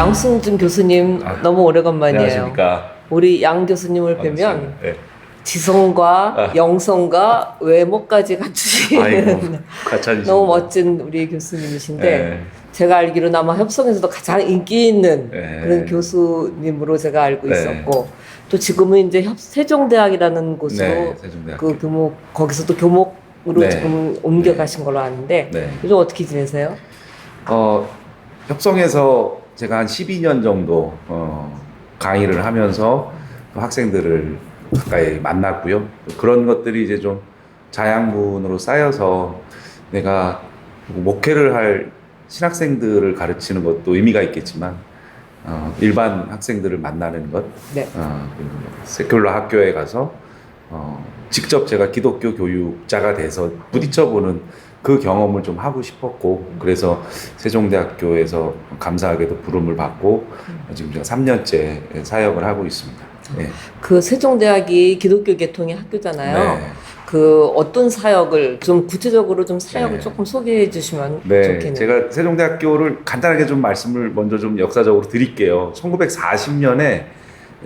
양승준 교수님 아, 너무 오래간만이에요. 안녕하십니까. 우리 양 교수님을 뵈면 반갑습니다. 네. 지성과 아. 영성과 외모까지 갖추신. 너무 멋진 우리 교수님이신데 네. 제가 알기로는 아마 협성에서도 가장 인기 있는 네. 그런 교수님으로 제가 알고 네. 있었고 또 지금은 이제 협 세종대학이라는 곳으로 네, 세종대학. 그 교목 거기서 또 교목으로 네. 지금 옮겨가신 걸로 아는데 네. 요즘 어떻게 지내세요? 어, 협성에서 제가 한 12년 정도 어, 강의를 하면서 또 학생들을 가까이 만났고요. 또 그런 것들이 이제 좀 자양분으로 쌓여서 내가 목회를 할 신학생들을 가르치는 것도 의미가 있겠지만 어, 일반 학생들을 만나는 것, 네. 어, 세큘러 학교에 가서 어, 직접 제가 기독교 교육자가 돼서 부딪혀보는 그 경험을 좀 하고 싶었고 그래서 세종대학교에서 감사하게도 부름을 받고 지금 제가 3년째 사역을 하고 있습니다. 네. 그 세종대학이 기독교 계통의 학교잖아요. 네. 그 어떤 사역을 좀 구체적으로 좀 사역을 네. 조금 소개해 주시면 네, 좋겠네요. 제가 세종대학교를 간단하게 좀 말씀을 먼저 좀 역사적으로 드릴게요. 1940년에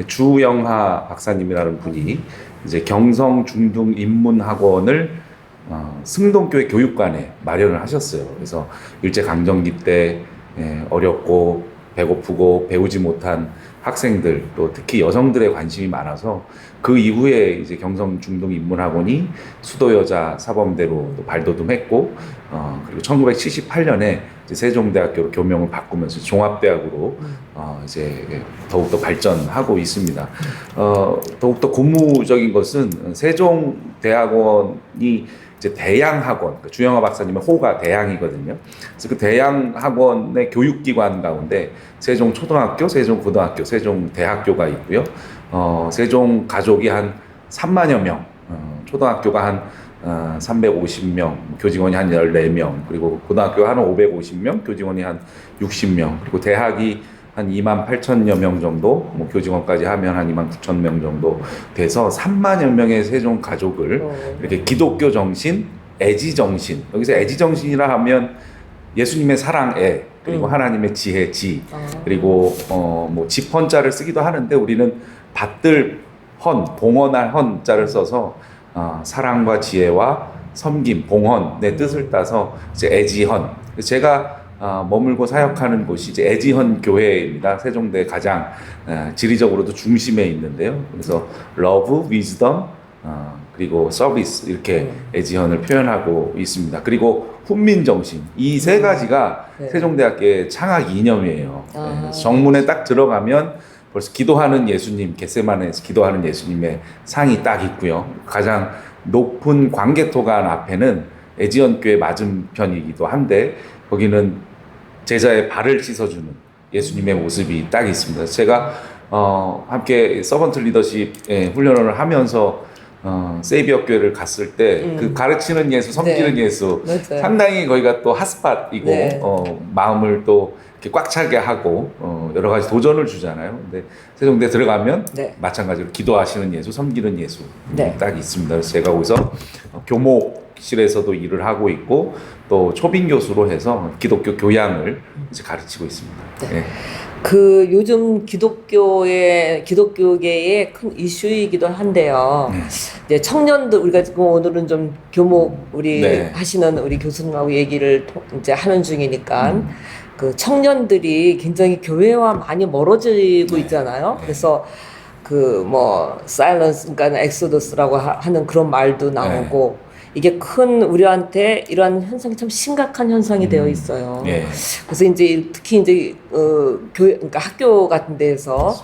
주영하 박사님이라는 분이 이제 경성 중등 인문 학원을 어, 승동교회 교육관에 마련을 하셨어요. 그래서 일제 강점기 때 예, 어렵고 배고프고 배우지 못한 학생들 또 특히 여성들의 관심이 많아서 그 이후에 이제 경성 중등 인문학원이 수도 여자 사범대로 또 발돋움했고 어, 그리고 1978년에 이제 세종대학교로 교명을 바꾸면서 종합대학으로 어, 이제 더욱더 발전하고 있습니다. 어, 더욱더 고무적인 것은 세종대학원이 이제 대양 학원, 그 주영아 박사님의 호가 대양이거든요. 그래서 그 대양 학원의 교육기관 가운데 세종 초등학교, 세종 고등학교, 세종 대학교가 있고요. 어, 세종 가족이 한 3만여 명, 어, 초등학교가 한 어, 350명, 교직원이 한 14명, 그리고 고등학교가 한 550명, 교직원이 한 60명, 그리고 대학이 한 2만 8천여 명 정도, 뭐 교직원까지 하면 한 2만 9천 명 정도 돼서 3만여 명의 세종 가족을 어, 이렇게 기독교 정신, 애지 정신. 여기서 애지 정신이라 하면 예수님의 사랑 애, 그리고 음. 하나님의 지혜 지, 아, 그리고 어뭐 집헌자를 쓰기도 하는데 우리는 받들 헌, 봉헌할 헌자를 써서 어, 사랑과 지혜와 섬김, 봉헌의 뜻을 따서 이제 애지헌. 제가 어, 머물고 사역하는 곳이 이제 애지헌 교회입니다. 세종대 가장 어, 지리적으로도 중심에 있는데요. 그래서 러브, 위즈덤, 어, 그리고 서비스 이렇게 음. 애지헌을 표현하고 있습니다. 그리고 훈민 정신 이 세 가지가 네. 세종대학교의 창학 이념이에요. 아. 네, 정문에 딱 들어가면 벌써 기도하는 예수님, 겟세만에서 기도하는 예수님의 상이 딱 있고요. 가장 높은 광개토관 앞에는 애지연교회 맞은편이기도 한데 거기는 제자의 발을 씻어주는 예수님의 모습이 딱 있습니다. 제가 어, 함께 서번트 리더십 예, 훈련을 하면서 어, 세이비어 교회를 갔을 때 음. 그 가르치는 예수, 섬기는 네. 예수 맞아요. 상당히 거기가 또 핫스팟이고 네. 어, 마음을 또 이렇게 꽉 차게 하고 어, 여러 가지 도전을 주잖아요. 근데 세종대 들어가면 네. 마찬가지로 기도하시는 예수, 섬기는 예수 네. 딱 있습니다. 그래서 제가 거기서 교목 실에서도 일을 하고 있고 또 초빙 교수로 해서 기독교 교양을 이제 가르치고 있습니다. 네. 네. 그 요즘 기독교의 기독교계의 큰 이슈이기도 한데요. 네. 이제 청년들 우리가 지금 오늘은 좀 교목 우리 네. 하시는 우리 교수님하고 얘기를 토- 이제 하는 중이니까 음. 그 청년들이 굉장히 교회와 많이 멀어지고 네. 있잖아요. 네. 그래서 그 뭐 사일런스 그러니까 엑소더스라고 하- 하는 그런 말도 나오고 네. 이게 큰 우리한테 이러한 현상이 참 심각한 현상이 음. 되어 있어요. 예. 그래서 이제 특히 이제 어 교회 그러니까 학교 같은 데서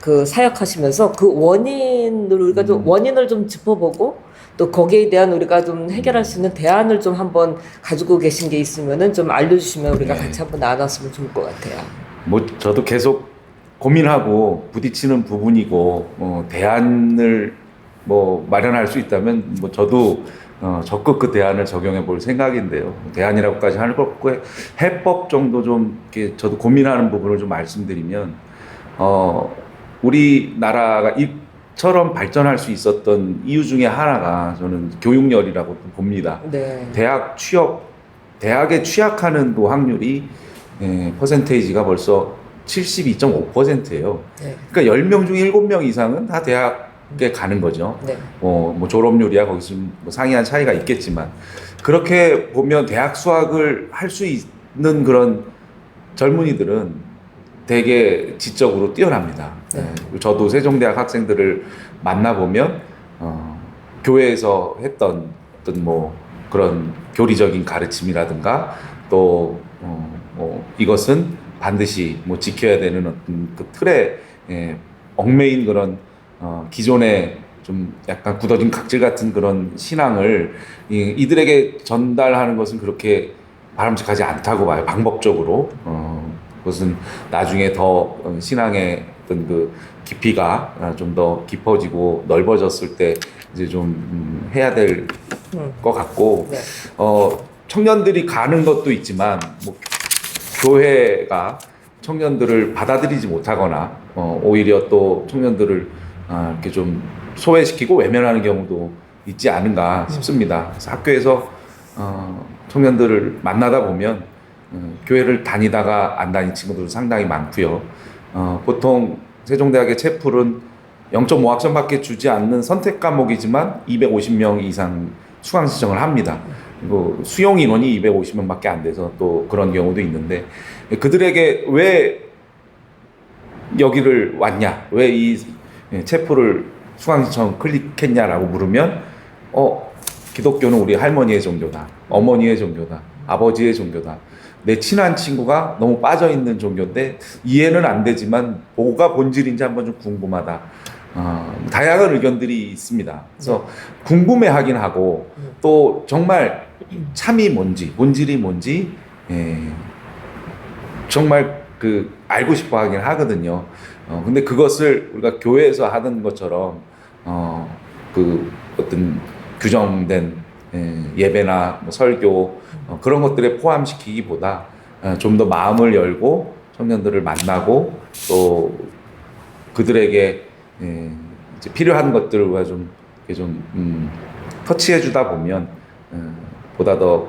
그 사역하시면서 그 원인을 우리가 좀 음. 원인을 좀 짚어보고 또 거기에 대한 우리가 좀 해결할 수 있는 대안을 좀 한번 가지고 계신 게 있으면은 좀 알려주시면 우리가 네. 같이 한번 나눴으면 좋을 것 같아요. 뭐 저도 계속 고민하고 부딪히는 부분이고 뭐 대안을 뭐 마련할 수 있다면 뭐 저도 어, 적극 그 대안을 적용해 볼 생각인데요. 대안이라고까지 할것 없고 해법 정도 좀 이렇게 저도 고민하는 부분을 좀 말씀드리면 어 우리나라가 이처럼 발전할 수 있었던 이유 중에 하나가 저는 교육열이라고 또 봅니다. 네. 대학 취업, 대학에 취약하는 또 확률이 예, 퍼센테이지가 벌써 72.5%예요. 네. 그러니까 10명 중 7명 이상은 다 대학 에 가는 거죠. 네. 어, 뭐 졸업률이야 거기서 좀뭐 상이한 차이가 있겠지만 그렇게 보면 대학 수학을 할 수 있는 그런 젊은이들은 되게 지적으로 뛰어납니다. 네. 네. 저도 세종대학 학생들을 만나 보면 어, 교회에서 했던 어떤 뭐 그런 교리적인 가르침이라든가 또 어, 뭐 이것은 반드시 뭐 지켜야 되는 어떤 그 틀에 예, 얽매인 그런 어, 기존의 좀 약간 굳어진 각질 같은 그런 신앙을 이, 이들에게 전달하는 것은 그렇게 바람직하지 않다고 봐요. 방법적으로. 어, 그것은 나중에 더 어, 신앙의 어떤 그 깊이가 좀 더 깊어지고 넓어졌을 때 이제 좀 음, 해야 될것 음. 같고 네. 어, 청년들이 가는 것도 있지만 뭐 교회가 청년들을 받아들이지 못하거나 어, 오히려 또 청년들을 아, 이렇게 좀 소외시키고 외면하는 경우도 있지 않은가 싶습니다. 그래서 학교에서 어, 청년들을 만나다 보면 어, 교회를 다니다가 안 다닌 친구들도 상당히 많고요. 어, 보통 세종대학의 채플은 0.5학점밖에 주지 않는 선택 과목이지만 250명 이상 수강 신청을 합니다. 그리고 수용 인원이 250명밖에 안 돼서 또 그런 경우도 있는데 그들에게 왜 여기를 왔냐, 왜 이 체포를 수강 신청 클릭했냐라고 물으면 어 기독교는 우리 할머니의 종교다, 어머니의 종교다, 아버지의 종교다. 내 친한 친구가 너무 빠져 있는 종교인데 이해는 안 되지만 뭐가 본질인지 한번 좀 궁금하다. 어, 다양한 의견들이 있습니다. 그래서 궁금해하긴 하고 음. 또 정말 참이 뭔지 본질이 뭔지 예, 정말 그 알고 싶어 하긴 하거든요. 어, 근데 그것을 우리가 교회에서 하던 것처럼 어, 그 어떤 규정된 예, 예배나 뭐 설교 어, 그런 것들에 포함시키기보다 어, 좀더 마음을 열고 청년들을 만나고 또 그들에게 예, 이제 필요한 우리가 좀, 좀 음, 터치해 주다 보면 어, 보다 더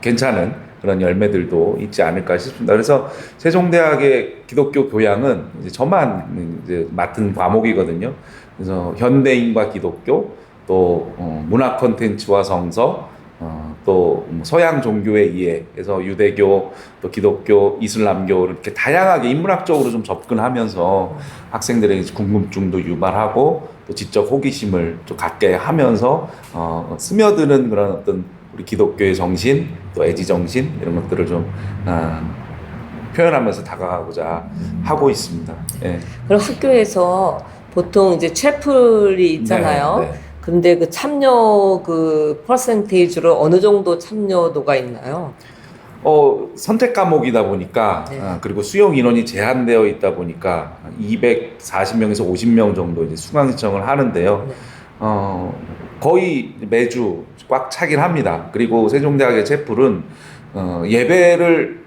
괜찮은 그런 열매들도 있지 않을까 싶습니다. 그래서 세종대학의 기독교 교양은 이제 저만 이제 맡은 과목이거든요. 그래서 현대인과 기독교, 또 어, 문화 콘텐츠와 성서, 어, 또뭐 서양 종교의 이해, 그래서 유대교, 또 기독교, 이슬람교 이렇게 다양하게 인문학적으로 좀 접근하면서 학생들의 궁금증도 유발하고 또 지적 호기심을 좀 갖게 하면서 어, 스며드는 그런 어떤 우리 기독교의 정신, 또 애지 정신 이런 것들을 좀 아, 표현하면서 다가가고자 하고 있습니다. 예. 그럼 학교에서 보통 이제 채플이 있잖아요. 네, 네. 근데 그 참여 그 퍼센테이지로 어느 정도 참여도가 있나요? 어, 선택 과목이다 보니까 네. 아, 그리고 수용 인원이 제한되어 있다 보니까 240명에서 50명 정도 이제 수강 신청을 하는데요. 네. 어, 거의 매주 꽉 차긴 합니다. 그리고 세종대학의 채플은 어, 예배를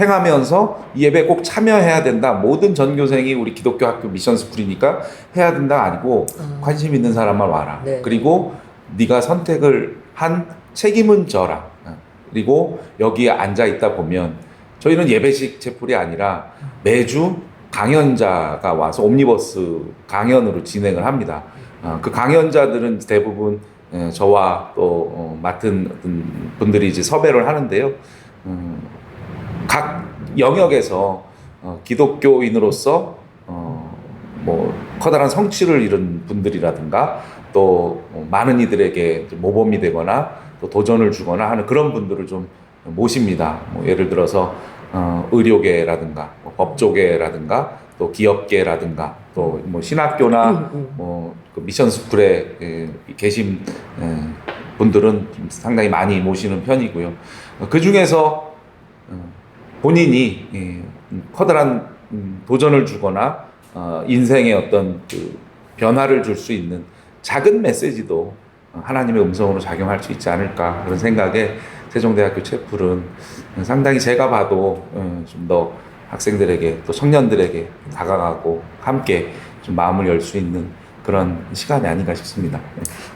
행하면서 이 예배에 꼭 참여해야 된다. 모든 전교생이 우리 기독교 학교 미션 스쿨이니까 해야 된다 아니고 아. 관심 있는 사람만 와라. 네. 그리고 네가 선택을 한 책임은 져라. 어, 그리고 여기에 앉아 있다 보면 저희는 예배식 채플이 아니라 매주 강연자가 와서 옴니버스 강연으로 진행을 합니다. 어, 그 강연자들은 대부분 예, 저와 또 어, 맡은 분들이 이제 섭외를 하는데요. 음, 각 영역에서 어, 기독교인으로서 어, 뭐 커다란 성취를 이룬 분들이라든가 또 어, 많은 이들에게 좀 모범이 되거나 또 도전을 주거나 하는 그런 분들을 좀 모십니다. 뭐 예를 들어서 어, 의료계라든가 뭐 법조계라든가 또 기업계라든가 또 뭐 신학교나 음, 음. 뭐 그 미션 스쿨에 예, 계신 예, 분들은 좀 상당히 많이 모시는 편이고요. 그 중에서 어, 본인이 예, 음, 커다란 음, 도전을 주거나 어, 인생의 어떤 그 변화를 줄 수 있는 작은 메시지도 어, 하나님의 음성으로 작용할 수 있지 않을까 그런 생각에 세종대학교 채플은 상당히 제가 봐도 어, 좀더 학생들에게 또 청년들에게 다가가고 함께 좀 마음을 열 수 있는 그런 시간이 아닌가 싶습니다.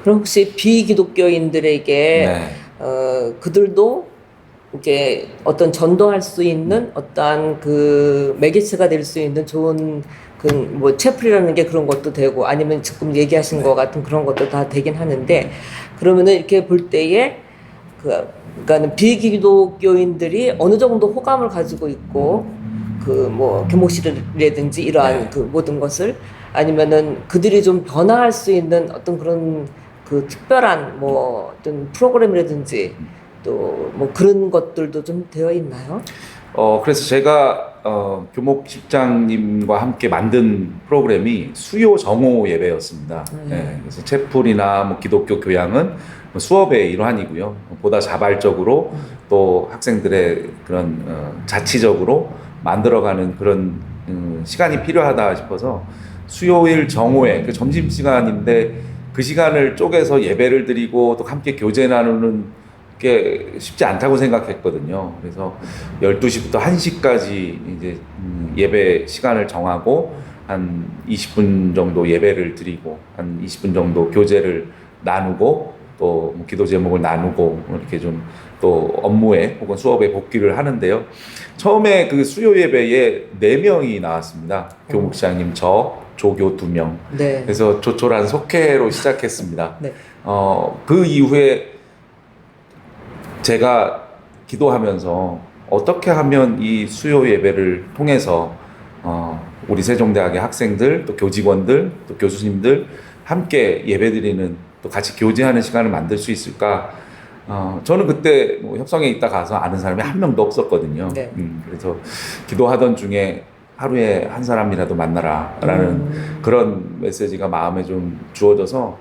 그럼 혹시 비기독교인들에게 네. 어, 그들도 이게 어떤 전도할 수 있는 어떠한 그 매개체가 될 수 있는 좋은 그뭐 채플이라는 게 그런 것도 되고 아니면 지금 얘기하신 것 같은 그런 것도 다 되긴 하는데 그러면은 이렇게 볼 때에 그 그러니까는 비기독교인들이 어느 정도 호감을 가지고 있고 그뭐 교목실이라든지 이러한 네. 그 모든 것을 아니면은 그들이 좀 변화할 수 있는 어떤 그런 그 특별한 뭐 어떤 프로그램이라든지 또 뭐 그런 것들도 좀 되어 있나요? 어, 그래서 제가 어, 교목 집장님과 함께 만든 프로그램이 수요 정오 예배였습니다. 음. 예, 그래서 채플이나 뭐 기독교 교양은 뭐 수업의 일환이고요. 보다 자발적으로 또 학생들의 그런 어, 자치적으로 만들어가는 그런 음, 시간이 필요하다 싶어서 수요일 정오에 그 점심 시간인데 그 시간을 쪼개서 예배를 드리고 또 함께 교제 나누는 게 쉽지 않다고 생각했거든요. 그래서 12시부터 1시까지 이제 음, 예배 시간을 정하고 한 20분 정도 예배를 드리고 한 20분 정도 교제를 나누고 또뭐 기도 제목을 나누고 이렇게 좀 또 업무에 혹은 수업에 복귀를 하는데요. 처음에 그 수요 예배에 네 명이 나왔습니다. 교목장님 저 조교 두 명. 네. 그래서 조촐한 속회로 시작했습니다. 네. 어, 그 이후에 제가 기도하면서 어떻게 하면 이 수요 예배를 통해서 어, 우리 세종대학의 학생들, 또 교직원들, 또 교수님들 함께 예배드리는 또 같이 교제하는 시간을 만들 수 있을까? 어, 저는 그때 뭐 협성에 있다 가서 아는 사람이 한 명도 없었거든요. 네. 음, 그래서 기도하던 중에 하루에 한 사람이라도 만나라라는 음. 그런 메시지가 마음에 좀 주어져서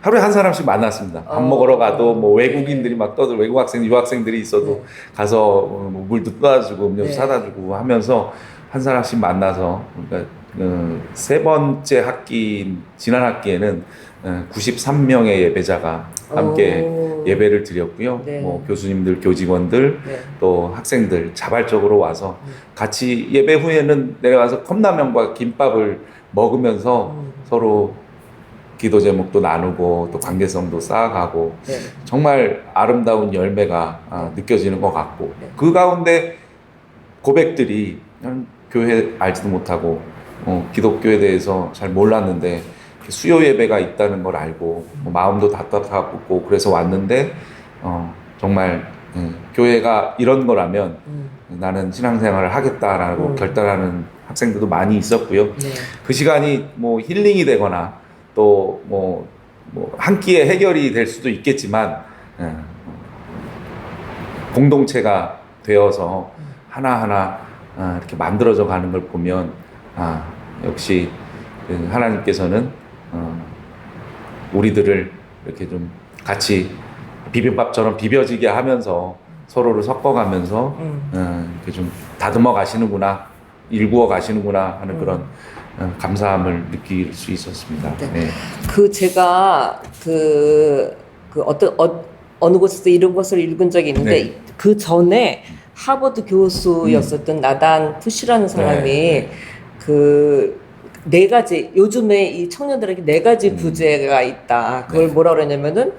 하루에 한 사람씩 만났습니다. 밥 어. 먹으러 가도 뭐 네. 외국인들이 막 떠들 외국 학생, 유학생들이 있어도 네. 가서 어, 뭐 물도 떠다주고 음료수 네. 사다 주고 하면서 한 사람씩 만나서 그러니까 어, 세 번째 학기 지난 학기에는 어, 93명의 예배자가 함께 오. 예배를 드렸고요. 네. 뭐 교수님들, 교직원들, 네. 또 학생들 자발적으로 와서 음. 같이 예배 후에는 내려가서 컵라면과 김밥을 먹으면서 음. 서로 기도 제목도 나누고 또 관계성도 쌓아가고 네. 정말 아름다운 열매가 아, 느껴지는 것 같고 네. 그 가운데 고백들이 교회 알지도 못하고 어, 기독교에 대해서 잘 몰랐는데 수요 예배가 있다는 걸 알고 뭐 마음도 답답하고 그래서 왔는데 어, 정말 음, 교회가 이런 거라면 음. 나는 신앙생활을 하겠다라고 음. 결단하는 학생들도 많이 있었고요. 네. 그 시간이 뭐 힐링이 되거나 또 뭐 뭐한 끼에 해결이 될 수도 있겠지만 예, 공동체가 되어서 하나하나 아, 이렇게 만들어져 가는 걸 보면 아 역시 그 하나님께서는 어, 우리들을 이렇게 좀 같이 비빔밥처럼 비벼지게 하면서 서로를 섞어가면서 음. 어, 이렇게 좀 다듬어 가시는구나 일구어 가시는구나 하는 음. 그런 어, 감사함을 느낄 수 있었습니다. 네. 네. 그 제가 그, 그 어떤 어, 어느 곳에서 이런 것을 읽은 적이 있는데 네. 그 전에 하버드 교수였었던 나단 푸시라는 사람이 네. 그 네 가지 요즘에 이 청년들에게 네 가지 음. 부재가 있다. 그걸 네. 뭐라 그러냐면은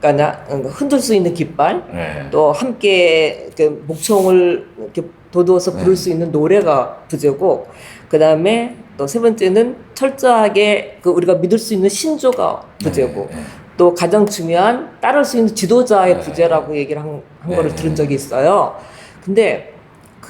그러니까 나- 흔들 수 있는 깃발, 네. 또 함께 이렇게 목청을 이렇게 돋워서 부를 네. 수 있는 노래가 부제고 그 다음에 또 세 번째는 철저하게 그 우리가 믿을 수 있는 신조가 부제고 네. 또 가장 중요한 따를 수 있는 지도자의 네. 부제라고 얘기를 한, 한 네. 거를 들은 적이 있어요. 근데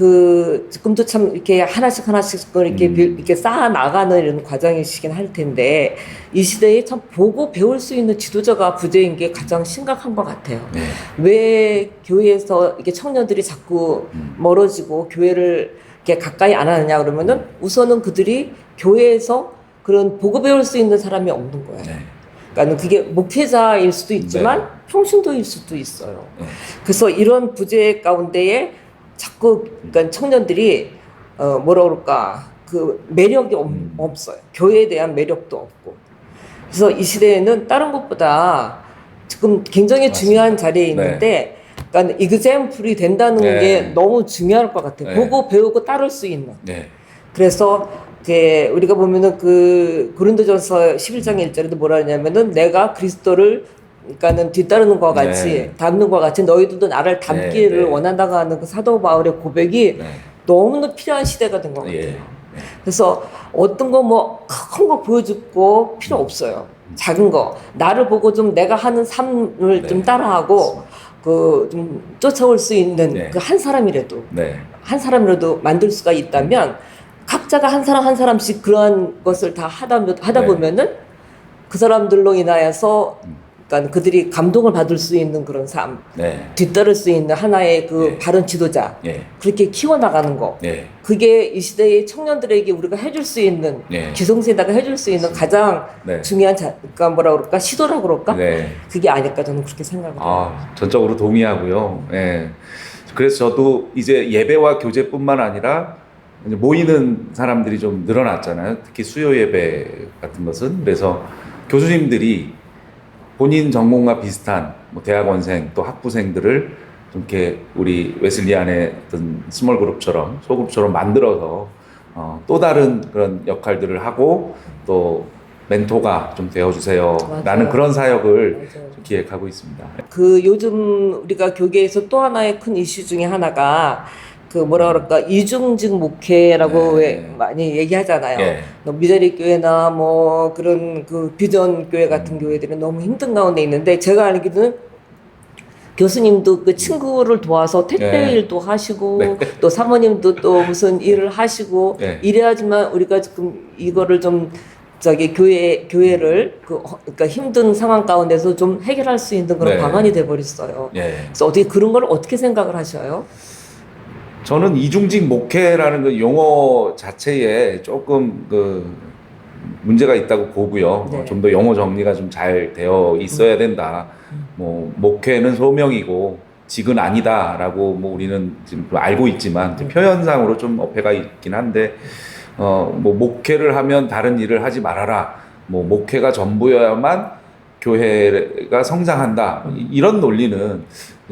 그 지금도 참 이렇게 하나씩 하나씩 이렇게 음. 빌- 이렇게 쌓아 나가는 이런 과정이시긴 할 텐데 이 시대에 참 보고 배울 수 있는 지도자가 부재인 게 가장 심각한 것 같아요. 네. 왜 교회에서 이게 청년들이 자꾸 음. 멀어지고 교회를 이렇게 가까이 안 하느냐 그러면은 우선은 그들이 교회에서 그런 보고 배울 수 있는 사람이 없는 거예요. 네. 그러니까 그게 목회자일 수도 있지만 평신도일 수도 있어요. 네. 그래서 이런 부재 가운데에 자꾸 그러니까 청년들이 어 뭐라 그럴까 그 매력이 없, 음. 없어요. 교회에 대한 매력도 없고. 그래서 이 시대에는 다른 것보다 지금 굉장히 맞습니다. 중요한 자리에 있는데 그러니까 이그샘플이 된다는 네. 게 너무 중요할 것 같아요. 네. 보고 배우고 따를 수 있는. 네. 그래서 그 우리가 보면은 그 고린도전서 11장 1절에도 뭐라 하냐면은 내가 그리스도를 그러니까는 뒤따르는 것과 같이 네. 닮는 것과 같이 너희들도 나를 닮기를 네, 네. 원한다고 하는 그 사도 바울의 고백이 네. 너무나 필요한 시대가 된 것 같아요. 예. 그래서 어떤 거 뭐 큰 거 보여주고 필요 없어요. 작은 거 나를 보고 좀 내가 하는 삶을 네. 좀 따라하고 그 좀 쫓아올 수 있는 네. 그 한 사람이라도 네. 한 사람이라도 만들 수가 있다면 각자가 한 사람 한 사람씩 그러한 것을 다 하다 하다 네. 보면은 그 사람들로 인하여서 음. 그러니까 그들이 감동을 받을 수 있는 그런 삶 네. 뒤따를 수 있는 하나의 그 네. 바른 지도자 예. 그렇게 키워나가는 거 예. 그게 이 시대의 청년들에게 우리가 해줄 수 있는 네. 기성세대가 해줄 수 있는 가장 네. 중요한 자, 그러니까 뭐라 그럴까 시도라 그럴까 네. 그게 아닐까 저는 그렇게 생각을 해요. 아, 전적으로 동의하고요. 예. 그래서 저도 이제 예배와 교제뿐만 아니라 이제 모이는 사람들이 좀 늘어났잖아요. 특히 수요 예배 같은 것은. 그래서 교수님들이 본인 전공과 비슷한 뭐 대학원생 또 학부생들을 좀 이렇게 우리 웨슬리안의 어떤 스몰 그룹처럼 소그룹처럼 만들어서 어, 또 다른 그런 역할들을 하고 또 멘토가 좀 되어주세요. 맞아요. 라는 그런 사역을 맞아요. 좀 기획하고 있습니다. 그 요즘 우리가 교계에서 또 하나의 큰 이슈 중에 하나가 그 뭐라 그럴까 이중직 목회라고 네. 왜 많이 얘기하잖아요. 예. 뭐 미자리 교회나 뭐 그런 그 비전 교회 같은 교회들은 너무 힘든 가운데 있는데 제가 알기로는 교수님도 그 친구를 도와서 택배 네. 일도 하시고 또 사모님도 또 무슨 일을 하시고 네. 이래야지만 우리가 지금 이거를 좀 저기 교회 교회를 그 허- 그러니까 힘든 상황 가운데서 좀 해결할 수 있는 그런 네. 방안이 돼 버렸어요. 예. 그래서 어떻게 그런 걸 어떻게 생각을 하셔요? 저는 이중직 목회라는 그 용어 자체에 조금 그 문제가 있다고 보고요. 네. 좀더 용어 정리가 좀 잘 되어 있어야 된다. 뭐 목회는 소명이고 직은 아니다라고 뭐 우리는 지금 알고 있지만 이제 표현상으로 좀 어폐가 있긴 한데 어 뭐 목회를 하면 다른 일을 하지 말아라. 뭐 목회가 전부여야만 교회가 성장한다. 이- 이런 논리는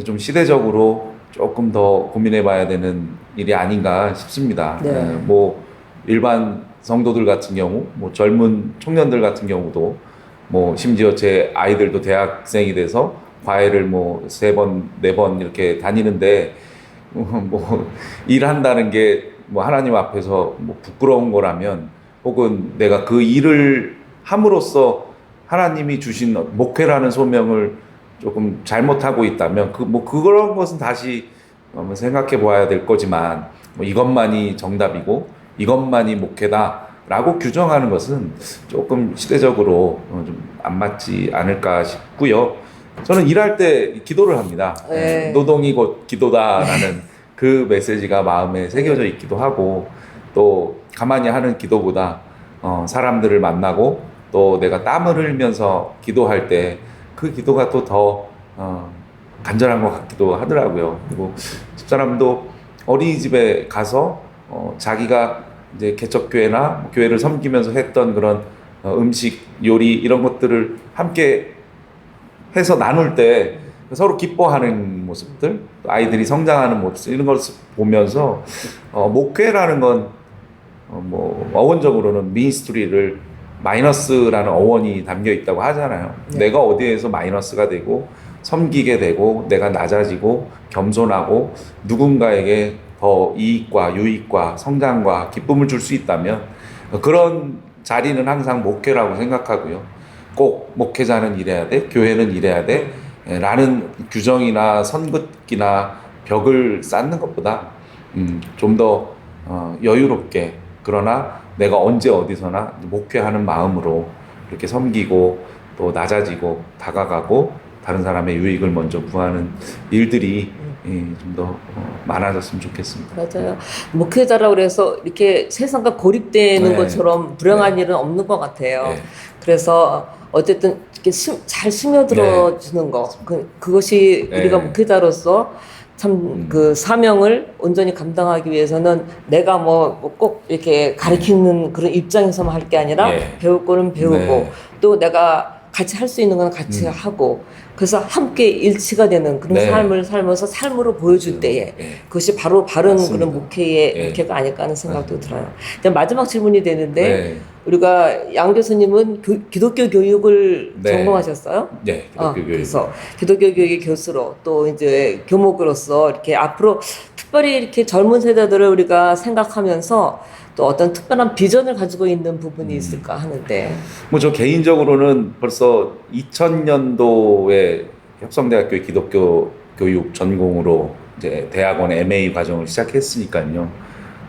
좀 시대적으로 조금 더 고민해봐야 되는 일이 아닌가 싶습니다. 네. 예, 뭐 일반 성도들 같은 경우, 뭐 젊은 청년들 같은 경우도 뭐 심지어 제 아이들도 대학생이 돼서 과외를 뭐 세 번, 네 번 이렇게 다니는데 뭐 일한다는 게 뭐 하나님 앞에서 뭐 부끄러운 거라면 혹은 내가 그 일을 함으로써 하나님이 주신 목회라는 소명을 조금 잘못하고 있다면 그 뭐 그런 것은 다시 한번 생각해 보아야 될 거지만 뭐 이것만이 정답이고 이것만이 목회다라고 규정하는 것은 조금 시대적으로 어, 좀안 맞지 않을까 싶고요. 저는 일할 때 기도를 합니다. 네. 노동이 곧 기도다라는 그 메시지가 마음에 새겨져 있기도 하고 또 가만히 하는 기도보다 어, 사람들을 만나고 또 내가 땀을 흘리면서 기도할 때 그 기도가 또더 어, 간절한 것 같기도 하더라고요. 그리고 집사람도 어린이집에 가서 어, 자기가 이제 개척교회나 뭐 교회를 섬기면서 했던 그런 어, 음식, 요리 이런 것들을 함께 해서 나눌 때 서로 기뻐하는 모습들, 또 아이들이 성장하는 모습 이런 것을 보면서 어, 목회라는 건 어, 뭐 어원적으로는 미니스트리를 마이너스라는 어원이 담겨 있다고 하잖아요. 네. 내가 어디에서 마이너스가 되고 섬기게 되고 내가 낮아지고 겸손하고 누군가에게 더 이익과 유익과 성장과 기쁨을 줄 수 있다면 그런 자리는 항상 목회라고 생각하고요. 꼭 목회자는 이래야 돼, 교회는 이래야 돼, 예, 라는 규정이나 선긋기나 벽을 쌓는 것보다 음, 좀더 어, 여유롭게 그러나 내가 언제 어디서나 목회하는 마음으로 이렇게 섬기고 또 낮아지고 다가가고 다른 사람의 유익을 먼저 구하는 일들이 좀 더 많아졌으면 좋겠습니다. 맞아요. 목회자라고 그래서 이렇게 세상과 고립되는 네. 것처럼 불행한 일은 없는 것 같아요. 네. 그래서 어쨌든 이렇게 스- 잘 스며들어 주는 거 그, 그것이 네. 우리가 목회자로서 참 음. 그 사명을 온전히 감당하기 위해서는 내가 뭐 꼭 이렇게 가르치는 그런 입장에서만 할 게 아니라 예. 배울 거는 배우고 네. 또 내가 같이 할 수 있는 건 같이 음. 하고 그래서 함께 일치가 되는 그런 네. 삶을 살면서 삶으로 보여줄 때에 예. 그것이 바로 바른 맞습니다. 그런 목회의 예. 목회가 아닐까 하는 생각도 들어요. 이제 마지막 질문이 되는데 네. 우리가 양 교수님은 교- 기독교 교육을 네. 전공하셨어요? 네, 어, 기독교 교육. 그래서 기독교 교육의 교수로 또 이제 교목으로서 이렇게 앞으로 특별히 이렇게 젊은 세대들을 우리가 생각하면서 또 어떤 특별한 비전을 가지고 있는 부분이 음. 있을까 하는데 뭐 저 개인적으로는 벌써 2000년도에 협성대학교 기독교 교육 전공으로 이제 대학원 MA 과정을 시작했으니까요.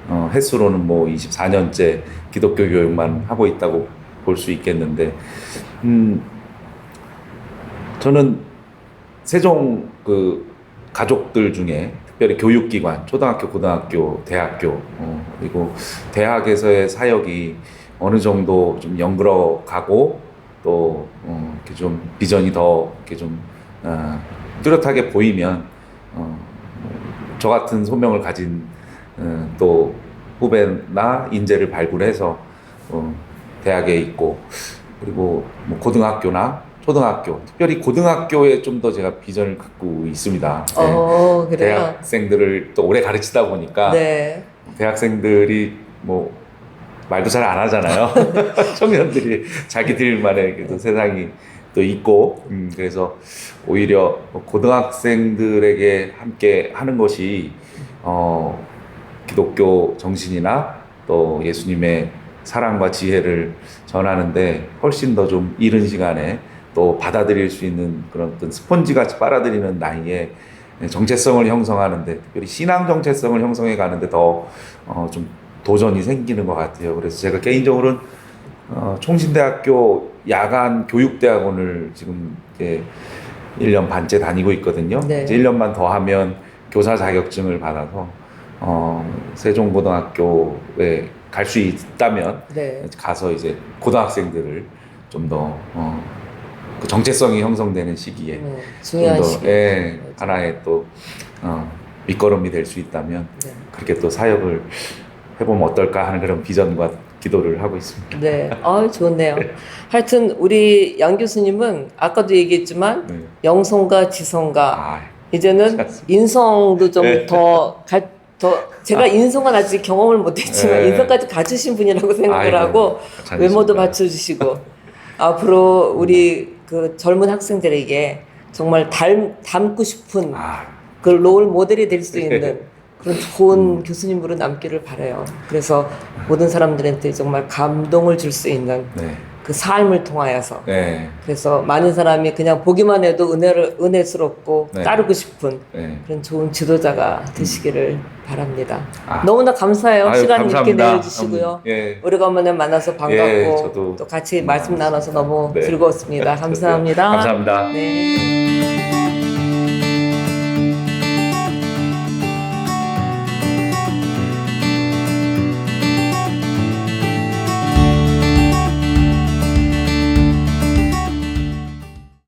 어, 횟수로는 뭐 24년째 기독교 교육만 하고 있다고 볼 수 있겠는데, 음, 저는 세종 그 가족들 중에 특별히 교육기관, 초등학교, 고등학교, 대학교, 어, 그리고 대학에서의 사역이 어느 정도 좀 연그러 가고 또 어, 이렇게 좀 비전이 더 이렇게 좀 어, 뚜렷하게 보이면 어, 저 같은 소명을 가진 어, 또 후배나 인재를 발굴해서 어, 대학에 있고 그리고 뭐 고등학교나 초등학교 특별히 고등학교에 좀 더 제가 비전을 갖고 있습니다. 네. 어 그래요. 대학생들을 또 오래 가르치다 보니까 네. 대학생들이 뭐 말도 잘 안 하잖아요. 청년들이 자기들만의 그래도 세상이 또 있고 음, 그래서 오히려 고등학생들에게 함께 하는 것이 어, 기독교 정신이나 또 예수님의 사랑과 지혜를 전하는데 훨씬 더 좀 이른 시간에 또 받아들일 수 있는 그런 어떤 스펀지 같이 빨아들이는 나이에 정체성을 형성하는데 특별히 신앙 정체성을 형성해 가는데 더 어, 좀 도전이 생기는 것 같아요. 그래서 제가 개인적으로는 어, 총신대학교 야간 교육대학원을 지금 이제 1년 반째 다니고 있거든요. 네. 이제 1년만 더 하면 교사 자격증을 받아서 어, 세종고등학교에 갈 수 있다면 네. 가서 이제 고등학생들을 좀더 어, 그 정체성이 형성되는 시기에 음, 중요한 시기. 예, 하나의 또 어, 밑거름이 될 수 있다면 네. 그렇게 또 사역을 해보면 어떨까 하는 그런 비전과 기도를 하고 있습니다. 네, 아 좋네요. 하여튼 우리 양 교수님은 아까도 얘기했지만 네. 영성과 지성과 아, 이제는 맞습니다. 인성도 좀 네. 더더 제가 아. 인성은 아직 경험을 못했지만 네. 인성까지 갖추신 분이라고 생각을 아이고, 하고 잘하셨습니다. 외모도 받쳐주시고 앞으로 우리 그 젊은 학생들에게 정말 닮, 닮고 싶은 아, 그 롤 모델이 될 수 있는 그런 음. 좋은 교수님으로 남기를 바래요. 그래서 모든 사람들한테 정말 감동을 줄 수 있는 네, 그 삶을 통하여서 네, 그래서 많은 사람이 그냥 보기만 해도 은혜를 은혜스럽고 네. 따르고 싶은 네. 그런 좋은 지도자가 되시기를 바랍니다. 아. 너무나 감사해요. 아유, 시간 이렇게 감사합니다. 내주시고요. 음, 예. 오래간만에 만나서 반갑고 예, 저도 또 같이 말씀 나눠서 너무 네. 즐거웠습니다. 감사합니다. 감사합니다. 네.